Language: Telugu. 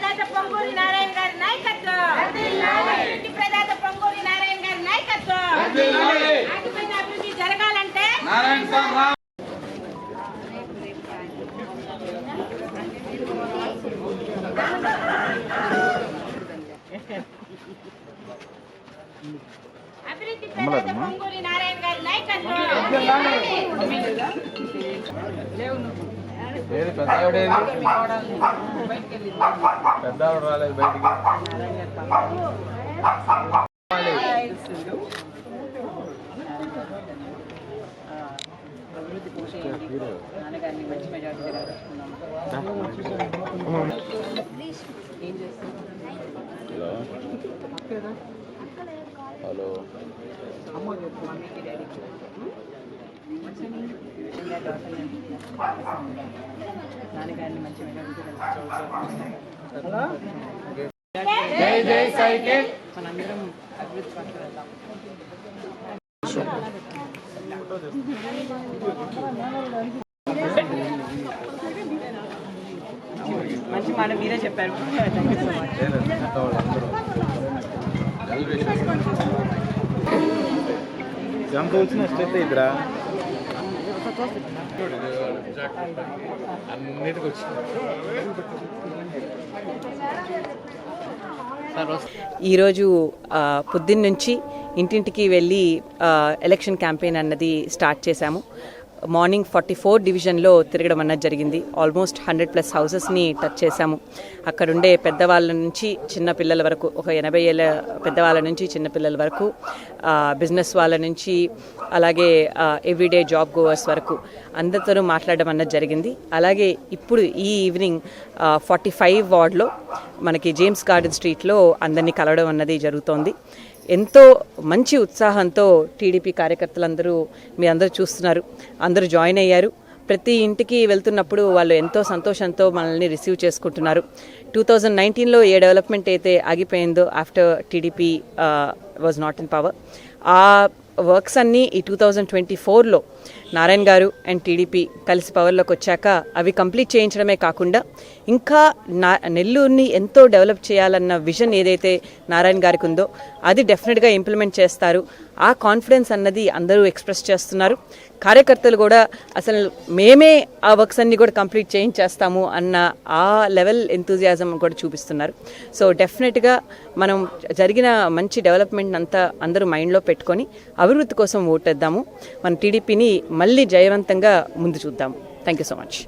ప్రదాత పొంగూరి నారాయణ గారి నాయకత్వం. అభివృద్ధి ప్రదాత పొంగూరి నారాయణ గారి నాయకత్వం. ఆగిపోయిన అభివృద్ధి జరగాలంటే అభివృద్ధి ప్రదాత పొంగూరి నారాయణ గారి నాయకత్వం. ఏది పెద్ద ఆవిడేది పెద్ద ఆవిడ రాలేదు బయటికి. అభివృద్ధి పోషేయండి నాన్నగారిని మంచి మెజార్టీ ఏం చేస్తాం హలో హలో అమ్మ చెప్పు. మనందరం అభివృద్ధి పట్ల వెళ్దాం మంచి మాట మీరే చెప్పారు. జంప్ వచ్చిన స్టెప్ ఇద్దరా ఈరోజు పొద్దున్నుంచి పొద్దున్న నుంచి ఇంటింటికి వెళ్ళి ఎలక్షన్ క్యాంపెయిన్ అన్నది స్టార్ట్ చేశాము. మార్నింగ్ ఫార్టీ ఫోర్ డివిజన్లో తిరగడం అన్నది జరిగింది. ఆల్మోస్ట్ హండ్రెడ్ ప్లస్ హౌసెస్ని టచ్ చేశాము. అక్కడుండే పెద్దవాళ్ళ నుంచి చిన్న పిల్లల వరకు ఒక ఎనభై ఏళ్ళ పెద్దవాళ్ళ నుంచి చిన్న పిల్లల వరకు బిజినెస్ వాళ్ళ నుంచి అలాగే ఎవ్రీడే జాబ్ గోవర్స్ వరకు అందరితోనూ మాట్లాడడం అన్నది జరిగింది. అలాగే ఇప్పుడు ఈ ఈవినింగ్ ఫార్టీ ఫైవ్ వార్డ్లో మనకి జేమ్స్ గార్డెన్ స్ట్రీట్లో అందరినీ కలవడం అన్నది జరుగుతోంది. ఎంతో మంచి ఉత్సాహంతో టీడీపీ కార్యకర్తలందరూ మీ అందరూ చూస్తున్నారు. అందరూ జాయిన్ అయ్యారు. ప్రతి ఇంటికి వెళ్తున్నప్పుడు వాళ్ళు ఎంతో సంతోషంతో మనల్ని రిసీవ్ చేసుకుంటున్నారు. టూ థౌజండ్ నైన్టీన్లో ఏ డెవలప్మెంట్ అయితే ఆగిపోయిందో after TDP was not in power ఆ వర్క్స్ అన్నీ ఈ టూ థౌజండ్ ట్వంటీ ఫోర్లో నారాయణ గారు అండ్ టీడీపీ కలిసి పవర్లోకి వచ్చాక అవి కంప్లీట్ చేయించడమే కాకుండా ఇంకా నా నెల్లూరుని ఎంతో డెవలప్ చేయాలన్న విజన్ ఏదైతే నారాయణ గారికి ఉందో అది డెఫినెట్గా ఇంప్లిమెంట్ చేస్తారు. ఆ కాన్ఫిడెన్స్ అన్నది అందరూ ఎక్స్ప్రెస్ చేస్తున్నారు. కార్యకర్తలు కూడా అసలు మేమే ఆ వర్క్స్ అన్ని కూడా కంప్లీట్ చేయించేస్తాము అన్న ఆ లెవెల్ ఎంతూజియాజం కూడా చూపిస్తున్నారు. సో డెఫినెట్గా మనం జరిగిన మంచి డెవలప్మెంట్ అంతా అందరూ మైండ్లో పెట్టుకొని అభివృద్ధి కోసం ఓటేద్దాము. మన టీడీపీని మళ్ళీ జయవంతంగా ముందు చూద్దాము. Thank you so much